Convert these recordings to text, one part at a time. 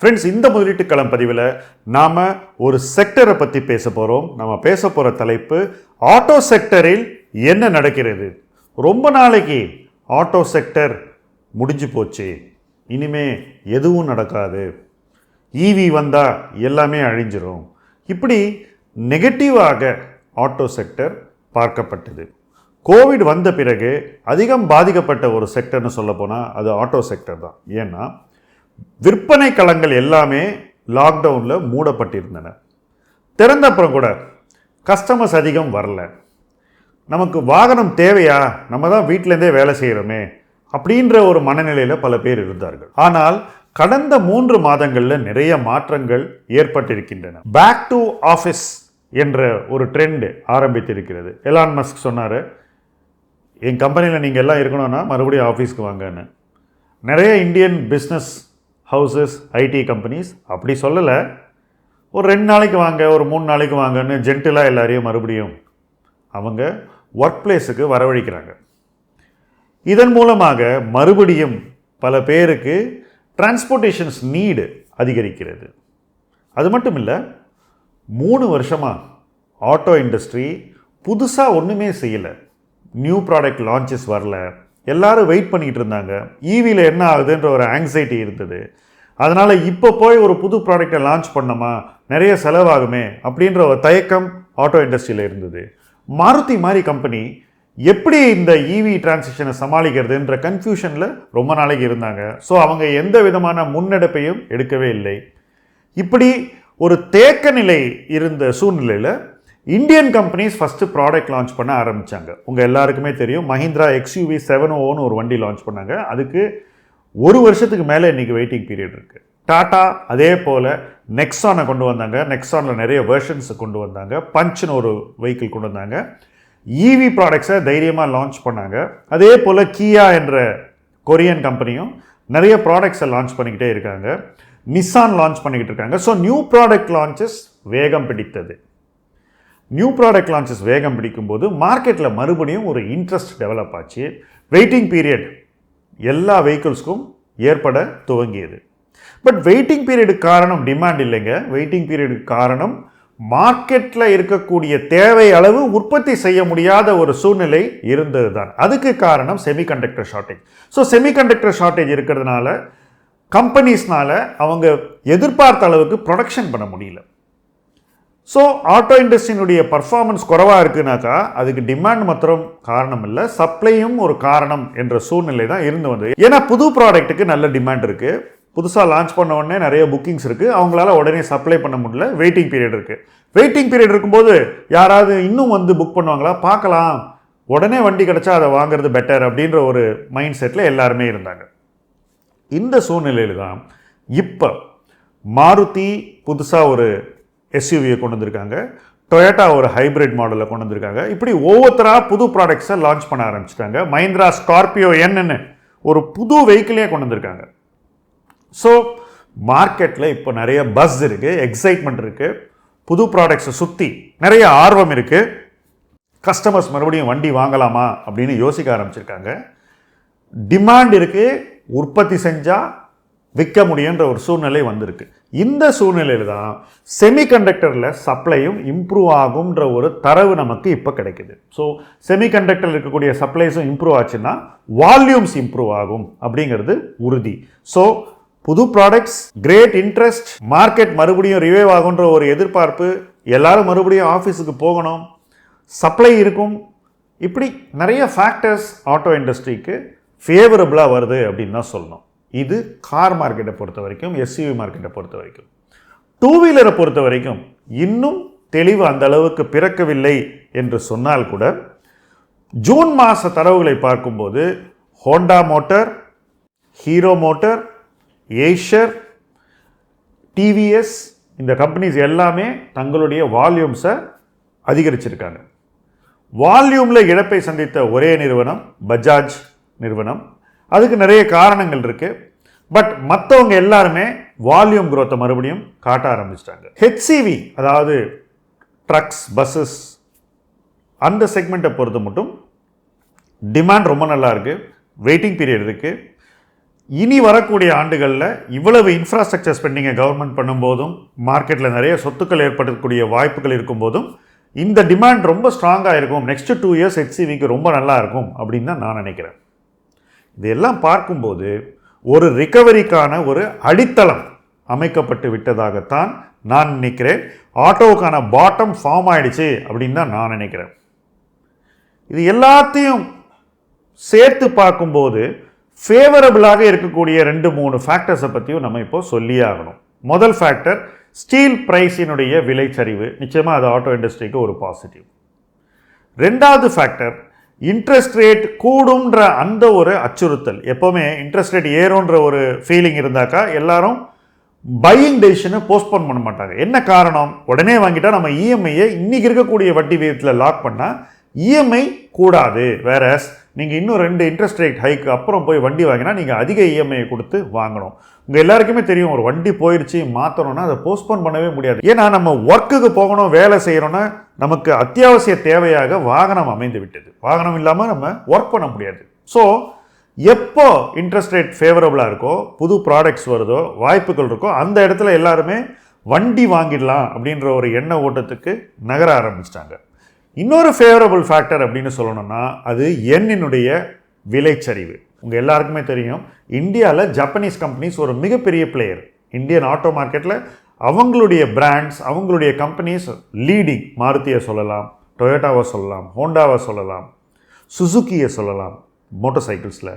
Friends இந்த முதலீட்டு களம் பதிவில் நாம் ஒரு செக்டரை பற்றி பேச போகிறோம் நம்ம பேச போகிற தலைப்பு ஆட்டோ செக்டரில் என்ன நடக்கிறது? ரொம்ப நாளைக்கு ஆட்டோ செக்டர் முடிஞ்சு போச்சு. இனிமே எதுவும் நடக்காது. ஈவி வந்தால் எல்லாமே அழிஞ்சிரும். இப்படி நெகட்டிவாக ஆட்டோ செக்டர் பார்க்கப்பட்டது. கோவிட் வந்த பிறகு அதிகம் பாதிக்கப்பட்ட ஒரு செக்டர்னு சொல்ல போனால் அது ஆட்டோ செக்டர் தான். ஏன்னா விற்பனை களங்கள் எல்லாமே லாக்டவுனில் மூடப்பட்டிருந்தன. திறந்த அப்புறம் கூட கஸ்டமர்ஸ் அதிகம் வரல. நமக்கு வாகனம் தேவையா? நம்ம தான் வீட்டிலேருந்தே வேலை செய்கிறோமே அப்படின்ற ஒரு மனநிலையில் பல பேர் இருந்தார்கள். ஆனால் கடந்த மூன்று மாதங்களில் நிறைய மாற்றங்கள் ஏற்பட்டிருக்கின்றன. பேக் டு ஆஃபீஸ் என்ற ஒரு ட்ரெண்டு ஆரம்பித்திருக்கிறது. எலான் மஸ்க் சொன்னார் என் கம்பெனியில் நீங்கள் எல்லாம் இருக்கணும்னா மறுபடியும் ஆஃபீஸ்க்கு வாங்கன்னு. நிறைய Indian business houses IT companies அப்படி சொல்லலை. ஒரு ரெண்டு நாளைக்கு வாங்க ஒரு மூணு நாளைக்கு வாங்கன்னு ஜென்டிலாக எல்லாரையும் மறுபடியும் அவங்க ஒர்க் பிளேஸுக்கு வரவழைக்கிறாங்க. இதன் மூலமாக மறுபடியும் பல பேருக்கு டிரான்ஸ்போர்ட்டேஷன்ஸ் நீடு அதிகரிக்கிறது. அது மட்டும் இல்லை மூணு வருஷமாக ஆட்டோ இண்டஸ்ட்ரி புதுசாக ஒன்றுமே செய்யலை. நியூ ப்ராடக்ட் லான்ச்சஸ் வரல. எல்லாரும் வெயிட் பண்ணிகிட்டு இருந்தாங்க. ஈவியில் என்ன ஆகுதுன்ற ஒரு ஆங்ஸைட்டி இருந்தது. அதனால் இப்போ போய் ஒரு புது ப்ராடக்டை லான்ச் பண்ணோமா? நிறைய செலவாகுமே அப்படின்ற ஒரு தயக்கம் ஆட்டோ இண்டஸ்ட்ரியில் இருந்தது. மாருதி மாதிரி கம்பெனி எப்படி இந்த இவி டிரான்சிஷனை சமாளிக்கிறதுன்ற கன்ஃபியூஷனில் ரொம்ப நாளைக்கு இருந்தாங்க. ஸோ அவங்க எந்த விதமான முன்னெடுப்பையும் எடுக்கவே இல்லை. இப்படி ஒரு தேக்க நிலை இருந்த சூழ்நிலையில் Indian companies first product launch பண்ண ஆரம்பித்தாங்க உங்கள் எல்லாருக்குமே தெரியும். மஹிந்திரா எக்ஸ்யூவி செவன் ஓன்னு ஒரு வண்டி லான்ச் பண்ணாங்க. அதுக்கு ஒரு வருஷத்துக்கு மேலே இன்றைக்கி வெயிட்டிங் பீரியட் இருக்குது டாட்டா அதே போல் நெக்ஸானை கொண்டு வந்தாங்க. நெக்ஸானில் நிறைய வெர்ஷன்ஸை கொண்டு வந்தாங்க. பஞ்சுன்னு ஒரு வெஹிக்கிள் கொண்டு வந்தாங்க. ஈவி ப்ராடக்ட்ஸை தைரியமாக லான்ச் பண்ணாங்க. அதே போல் கியா என்ற கொரியன் கம்பெனியும் நிறைய ப்ராடக்ட்ஸை லான்ச் பண்ணிக்கிட்டே இருக்காங்க. நிசான் லான்ச் பண்ணிக்கிட்டு இருக்காங்க. ஸோ நியூ ப்ராடக்ட் லான்ச்சஸ் வேகம் பிடித்தது. நியூ ப்ராடக்ட் லான்ச்சஸ் வேகம் பிடிக்கும்போது மார்க்கெட்டில் மறுபடியும் ஒரு இன்ட்ரெஸ்ட் டெவலப் ஆச்சு. வெயிட்டிங் பீரியட் எல்லா வெஹிக்கிள்ஸ்க்கும் ஏற்பட துவங்கியது. பட் வெயிட்டிங் பீரியடுக்கு காரணம் டிமாண்ட் இல்லைங்க. வெயிட்டிங் பீரியடுக்கு காரணம் மார்க்கெட்டில் இருக்கக்கூடிய தேவை அளவு உற்பத்தி செய்ய முடியாத ஒரு சூழ்நிலை இருந்தது தான் அதுக்கு காரணம் semiconductor shortage so semiconductor shortage இருக்கிறதுனால கம்பெனிஸ்னால் அவங்க எதிர்பார்த்த அளவுக்கு ப்ரொடக்ஷன் பண்ண முடியல. ஸோ ஆட்டோ இண்டஸ்ட்ரியினுடைய பர்ஃபார்மன்ஸ் குறவாக இருக்குனாக்கா அதுக்கு டிமாண்ட் மாத்திரம் காரணம் இல்லை சப்ளையும் ஒரு காரணம் என்ற சூழ்நிலை தான் இருந்து வந்தது. ஏன்னா புது ப்ராடக்ட்டுக்கு நல்ல டிமாண்ட் இருக்குது புதுசாக லான்ச் பண்ண உடனே நிறைய புக்கிங்ஸ் இருக்குது அவங்களால உடனே சப்ளை பண்ண முடியல. வெயிட்டிங் பீரியட் இருக்குது வெயிட்டிங் பீரியட் இருக்கும்போது யாராவது இன்னும் வந்து புக் பண்ணுவாங்களா? பார்க்கலாம். உடனே வண்டி கிடச்சா அதை வாங்குறது பெட்டர் அப்படின்ற ஒரு மைண்ட் செட்டில் எல்லாருமே இருந்தாங்க. இந்த சூழ்நிலையில் தான் இப்போ மாருதி புதுசாக ஒரு எஸ்யூவியை கொண்டு வந்திருக்காங்க. டொயோட்டா ஒரு ஹைப்ரிட் மாடலில் கொண்டு வந்திருக்காங்க. இப்படி ஒவ்வொருத்தராக புது ப்ராடக்ட்ஸை லான்ச் பண்ண ஆரம்பிச்சிட்டாங்க. மஹிந்திரா ஸ்கார்பியோ என்னன்னு ஒரு புது வெஹிக்கிளே கொண்டு வந்திருக்காங்க. ஸோ மார்க்கெட்டில் இப்போ நிறைய பஸ் இருக்குது எக்ஸைட்மெண்ட் இருக்குது புது ப்ராடக்ட்ஸை சுற்றி நிறைய ஆர்வம் இருக்குது கஸ்டமர்ஸ் மறுபடியும் வண்டி வாங்கலாமா அப்படின்னு யோசிக்க ஆரம்பிச்சிருக்காங்க. டிமாண்ட் இருக்குது உற்பத்தி செஞ்சால் விற்க முடியுன்ற ஒரு சூழ்நிலை வந்திருக்கு. இந்த சூழ்நிலையில் தான் செமிகண்டக்டரில் சப்ளையும் இம்ப்ரூவ் ஆகுன்ற ஒரு தரவு நமக்கு இப்போ கிடைக்குது. ஸோ செமிகண்டக்டரில் இருக்கக்கூடிய சப்ளைஸும் இம்ப்ரூவ் ஆச்சுன்னா வால்யூம்ஸ் இம்ப்ரூவ் ஆகும் அப்படிங்கிறது உறுதி. ஸோ புது ப்ராடக்ட்ஸ் கிரேட் இன்ட்ரெஸ்ட் மார்க்கெட் மறுபடியும் ரிவைவ் ஆகுன்ற ஒரு எதிர்பார்ப்பு எல்லாரும் மறுபடியும் ஆஃபீஸுக்கு போகணும். சப்ளை இருக்கும். இப்படி நிறைய ஃபேக்டர்ஸ் ஆட்டோ இண்டஸ்ட்ரிக்கு ஃபேவரபுளாக வருது அப்படின்னு தான் சொல்லணும். இது கார் மார்க்கெட்டை பொறுத்த வரைக்கும் எஸ்யூவி மார்க்கெட்டை பொறுத்த வரைக்கும். டூ வீலரை பொறுத்த வரைக்கும் இன்னும் தெளிவு அந்த அளவுக்கு பிறக்கவில்லை என்று சொன்னால் கூட ஜூன் மாத தரவுகளை பார்க்கும்போது Honda Motor Hero Motor Eicher TVS இந்த கம்பெனிஸ் எல்லாமே தங்களுடைய வால்யூம்ஸை அதிகரிச்சிருக்காங்க. வால்யூமில் இழப்பை சந்தித்த ஒரே நிறுவனம் பஜாஜ் நிறுவனம். அதுக்கு நிறைய காரணங்கள் இருக்குது பட் மற்றவங்க எல்லாருமே வால்யூம் குரோத்தை மறுபடியும் காட்ட ஆரம்பிச்சிட்டாங்க. ஹெச்சிவி அதாவது ட்ரக்ஸ் பஸ்ஸஸ் அந்த செக்மெண்ட்டை பொறுத்த மட்டும் டிமாண்ட் ரொம்ப நல்லா இருக்குது வெயிட்டிங் பீரியட் இருக்குது இனி வரக்கூடிய ஆண்டுகளில் இவ்வளவு இன்ஃப்ராஸ்ட்ரக்சர் ஸ்பெண்டிங்கை கவர்மெண்ட் பண்ணும்போதும் மார்க்கெட்டில் நிறைய சொத்துக்கள் ஏற்படக்கூடிய வாய்ப்புகள் இருக்கும்போதும் இந்த டிமாண்ட் ரொம்ப ஸ்ட்ராங்காக இருக்கும். நெக்ஸ்ட் டூ இயர்ஸ் ஹெச்சிவிக்கு ரொம்ப நல்லா இருக்கும் அப்படின்னு தான் நான் நினைக்கிறேன். இதெல்லாம் பார்க்கும்போது ஒரு ரிகவரிக்கான ஒரு அடித்தளம் அமைக்கப்பட்டு விட்டதாகத்தான் நான் நினைக்கிறேன். ஆட்டோவுக்கான பாட்டம் ஃபார்ம் ஆயிடுச்சு அப்படின்னு தான் நான் நினைக்கிறேன். இது எல்லாத்தையும் சேர்த்து பார்க்கும்போது ஃபேவரபிளாக இருக்கக்கூடிய ரெண்டு மூணு ஃபேக்டர்ஸை பற்றியும் நம்ம இப்போ சொல்லியே ஆகணும். முதல் ஃபேக்டர் ஸ்டீல் ப்ரைஸினுடைய விலைச்சரிவு. நிச்சயமாக அது ஆட்டோ இண்டஸ்ட்ரிக்கு ஒரு பாசிட்டிவ் ரெண்டாவது ஃபேக்டர் இன்ட்ரெஸ்ட் ரேட் கூடும்ன்ற அந்த ஒரு அச்சுறுத்தல். எப்போவுமே இன்ட்ரெஸ்ட் ரேட் ஏறும்ன்ற ஒரு ஃபீலிங் இருந்தாக்கா எல்லாரும் பையிங் டெசிஷனை போஸ்ட்போன் பண்ண மாட்டாங்க. என்ன காரணம்? உடனே வாங்கிட்டால் நம்ம இஎம்ஐயை இன்றைக்கி இருக்கக்கூடிய வட்டி விகிதத்தில் லாக் பண்ணால் இஎம்ஐ கூடாது. வேற நீங்கள் இன்னும் ரெண்டு இன்ட்ரெஸ்ட் ரேட் ஹைக் அப்புறம் போய் வண்டி வாங்கினா நீங்கள் அதிக இஎம்ஐ கொடுத்து வாங்கணும். உங்கள் எல்லாருக்குமே தெரியும் ஒரு வண்டி போயிடுச்சு மாற்றணும்னா அதை போஸ்ட்போன் பண்ணவே முடியாது. ஏன்னா நம்ம ஒர்க்குக்கு போகணும் வேலை செய்கிறோன்னா நமக்கு அத்தியாவசிய தேவையாக வாகனம் அமைந்து விட்டது. வாகனம் இல்லாமல் நம்ம ஒர்க் பண்ண முடியாது. ஸோ எப்போ இன்ட்ரெஸ்ட் ரேட் ஃபேவரபுளாக இருக்கோ புது ப்ராடக்ட்ஸ் வருதோ வாய்ப்புகள் இருக்கோ அந்த இடத்துல எல்லாருமே வண்டி வாங்கிடலாம் அப்படின்ற ஒரு எண்ண ஓட்டத்துக்கு நகர ஆரம்பிச்சிட்டாங்க. இன்னொரு ஃபேவரபுள் ஃபேக்டர் அப்படின்னு சொல்லணும்னா அது எண்ணினுடைய விலைச்சரிவு உங்கள் எல்லாருக்குமே தெரியும் இந்தியாவில் ஜப்பனீஸ் கம்பெனிஸ் ஒரு மிகப்பெரிய பிளேயர் இந்தியன் ஆட்டோ மார்க்கெட்டில் அவங்களுடைய பிராண்ட்ஸ் அவங்களுடைய கம்பெனிஸ் லீடிங் மாருதியை சொல்லலாம் டொயோட்டாவை சொல்லலாம் ஹோண்டாவை சொல்லலாம் சுசுக்கியை சொல்லலாம் மோட்டார் சைக்கிள்ஸில்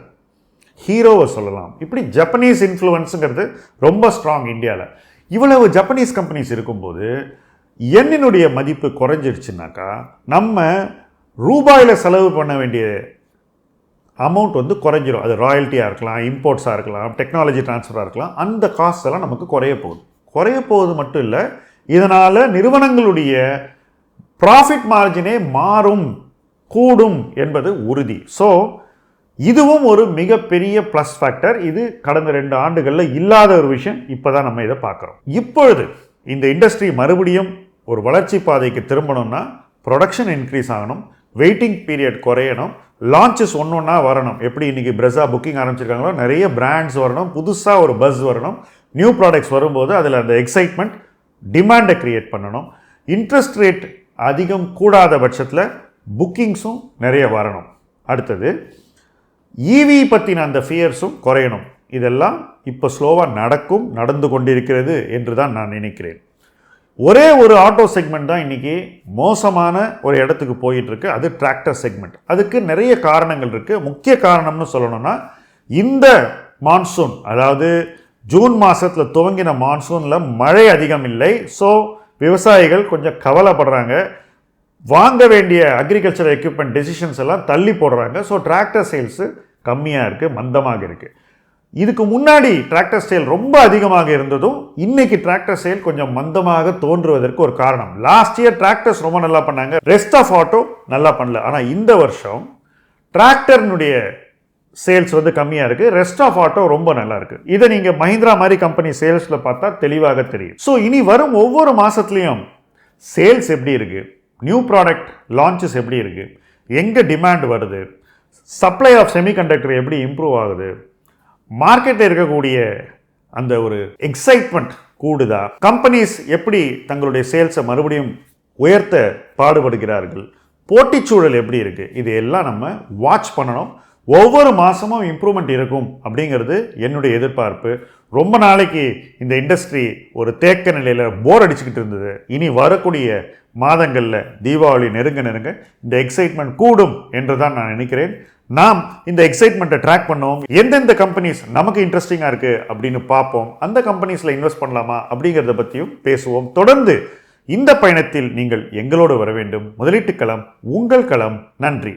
ஹீரோவை சொல்லலாம். இப்படி ஜப்பனீஸ் இன்ஃப்ளூயன்ஸுங்கிறது ரொம்ப ஸ்ட்ராங் இந்தியாவில் இவ்வளவு ஜப்பனீஸ் கம்பெனிஸ் இருக்கும்போது எண்ணினுடைய மதிப்பு குறைஞ்சிருச்சுனாக்கா நம்ம ரூபாயில் செலவு பண்ண வேண்டிய அமௌண்ட் வந்து குறைஞ்சிரும். அது ராயல்ட்டியாக இருக்கலாம் இம்போர்ட்ஸாக இருக்கலாம் டெக்னாலஜி ட்ரான்ஸ்ஃபராக இருக்கலாம். அந்த காஸ்ட் எல்லாம் நமக்கு குறைய போகுது. குறைய போகுது மட்டும் இல்லை இதனால் நிறுவனங்களுடைய ப்ராஃபிட் மார்ஜினே மாறும் கூடும் என்பது உறுதி. ஸோ இதுவும் ஒரு மிகப்பெரிய ப்ளஸ் ஃபேக்டர் இது கடந்த ரெண்டு ஆண்டுகளில் இல்லாத ஒரு விஷயம். இப்போ தான் நம்ம இதை பார்க்குறோம். இப்பொழுது இந்த இண்டஸ்ட்ரி மறுபடியும் ஒரு வளர்ச்சி பாதைக்கு திரும்பணும்னா ப்ரொடக்ஷன் இன்க்ரீஸ் ஆகணும் வெயிட்டிங் பீரியட் குறையணும் லான்ச்சஸ் ஒன்று ஒன்றா வரணும். எப்படி இன்றைக்கி பிரெஸ்ஸாக புக்கிங் ஆரம்பிச்சிருக்காங்களோ நிறைய பிராண்ட்ஸ் வரணும் புதுசாக ஒரு பஸ் வரணும். நியூ ப்ராடக்ட்ஸ் வரும்போது அதில் அந்த எக்ஸைட்மெண்ட் டிமாண்டை க்ரியேட் பண்ணணும். இன்ட்ரெஸ்ட் ரேட் அதிகம் கூடாத பட்சத்தில் புக்கிங்ஸும் நிறைய வரணும். அடுத்தது ஈவி பற்றின அந்த ஃபியர்ஸும் குறையணும். இதெல்லாம் இப்போ ஸ்லோவாக நடக்கும் நடந்து கொண்டிருக்கிறது என்று தான் நான் நினைக்கிறேன். ஒரே ஒரு ஆட்டோ செக்மெண்ட் தான் இன்றைக்கி மோசமான ஒரு இடத்துக்கு போயிட்டுருக்கு. அது டிராக்டர் செக்மெண்ட் அதுக்கு நிறைய காரணங்கள் இருக்குது முக்கிய காரணம்னு சொல்லணும்னா இந்த மான்சூன் அதாவது ஜூன் மாதத்தில் துவங்கின மான்சூனில் மழை அதிகம் இல்லை. ஸோ விவசாயிகள் கொஞ்சம் கவலைப்படுறாங்க. வாங்க வேண்டிய அக்ரிகல்ச்சர் எக்யூப்மெண்ட் டெசிஷன்ஸ் எல்லாம் தள்ளி போடுறாங்க. ஸோ டிராக்டர் சேல்ஸு கம்மியாக இருக்குது மந்தமாக இருக்குது இதுக்கு முன்னாடி டிராக்டர் சேல் ரொம்ப அதிகமாக இருந்ததும் இன்னைக்கு டிராக்டர் சேல் கொஞ்சம் மந்தமாக தோன்றுவதற்கு ஒரு காரணம். லாஸ்ட் இயர் டிராக்டர்ஸ் ரொம்ப நல்லா பண்ணாங்க. ரெஸ்ட் ஆஃப் ஆட்டோ நல்லா பண்ணல. ஆனால் இந்த வருஷம் டிராக்டர்னுடைய சேல்ஸ் வந்து கம்மியாக இருக்குது ரெஸ்ட் ஆஃப் ஆட்டோ ரொம்ப நல்லா இருக்குது இதை நீங்கள் மஹிந்திரா மாதிரி கம்பெனி சேல்ஸில் பார்த்தா தெளிவாக தெரியும். ஸோ இனி வரும் ஒவ்வொரு மாதத்துலேயும் சேல்ஸ் எப்படி இருக்குது நியூ ப்ராடக்ட் லான்ச்சஸ் எப்படி இருக்குது எங்கே டிமாண்ட் வருது? சப்ளை ஆஃப் செமிகண்டக்டர் எப்படி இம்ப்ரூவ் ஆகுது? மார்க்கெட்டில் இருக்கக்கூடிய அந்த ஒரு எக்ஸைட்மெண்ட் கூடுதா? கம்பெனிஸ் எப்படி தங்களுடைய சேல்ஸை மறுபடியும் உயர்த்த பாடுபடுகிறார்கள்? போட்டிச்சூழல் எப்படி இருக்குது இது எல்லாம் நம்ம வாட்ச் பண்ணணும். ஒவ்வொரு மாதமும் இம்ப்ரூவ்மெண்ட் இருக்கும் அப்படிங்கிறது என்னுடைய எதிர்பார்ப்பு. ரொம்ப நாளைக்கு இந்த இண்டஸ்ட்ரி ஒரு தேக்க நிலையில் போர் அடிச்சுக்கிட்டு இருந்தது. இனி வரக்கூடிய மாதங்களில் தீபாவளி நெருங்க நெருங்க இந்த எக்ஸைட்மெண்ட் கூடும் என்று தான் நான் நினைக்கிறேன். நாம் இந்த எக்ஸைட்மெண்ட்டை ட்ராக் பண்ணுவோம் எந்தெந்த கம்பெனிஸ் நமக்கு இன்ட்ரெஸ்டிங்காக இருக்குது அப்படின்னு பார்ப்போம். அந்த கம்பெனிஸில் இன்வெஸ்ட் பண்ணலாமா அப்படிங்கிறத பற்றியும் பேசுவோம். தொடர்ந்து இந்த பயணத்தில் நீங்கள் எங்களோடு வர வேண்டும். முதலீட்டு களம் உங்கள் களம். நன்றி.